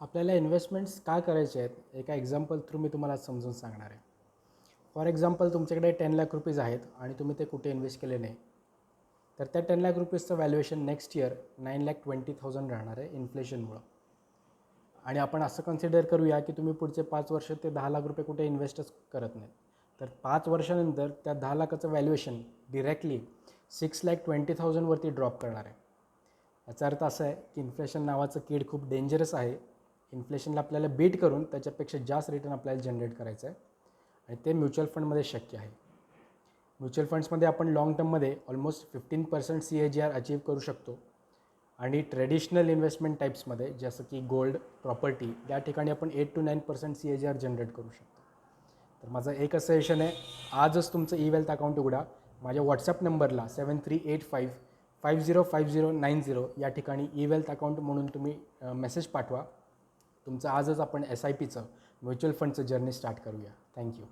आपल्याला इन्व्हेस्टमेंट्स का करायचे आहेत एका एक्झाम्पल थ्रू मी तुम्हाला समजून सांगणार आहे. फॉर एक्झाम्पल तुमच्याकडे टेन लाख रुपीज आहेत आणि तुम्ही ते कुठे इन्व्हेस्ट केले नाही. तर त्या ten lakh रुपीजचं valuation next year nine lakh twenty thousand राहणार आहे इन्फ्लेशनमुळं आणि आपण असं कन्सिडर करूया की तुम्ही पुढचे पाच वर्ष ते दहा लाख रुपये कुठे इन्व्हेस्टच करत नाहीत. तर पाच वर्षानंतर त्या दहा लाखाचं valuation directly six lakh twenty थाउजंडवरती drop करणार आहे. याचा अर्थ असा आहे की इन्फ्लेशन नावाचं कीड खूप डेंजरस आहे. इन्फ्लेशनला आपल्याला बीट करून त्याच्यापेक्षा जास्त रिटर्न आपल्याला जनरेट करायचं आहे. आणि ते म्युच्युअल फंडमध्ये शक्य आहे. म्युच्युअल फंड्समध्ये आपण लाँग टर्ममध्ये almost fifteen percent C A G R achieve करू शकतो. आणि ट्रेडिशनल इन्व्हेस्टमेंट टाईप्समध्ये जसं की गोल्ड प्रॉपर्टी या ठिकाणी आपण eight to nine percent C A G R generate करू शकतो. तर माझं एकच सजेशन आहे. आजच तुमचं ई वेल्थ अकाउंट उघडा. माझ्या व्हॉट्सअप नंबरला seven three eight five five zero five zero nine zero या ठिकाणी ई वेल्थ अकाउंट म्हणून तुम्ही मेसेज पाठवा. तुमचं आजच आपण एस आय पीचं म्युच्युअल फंडचं जर्नी स्टार्ट करूया. Thank you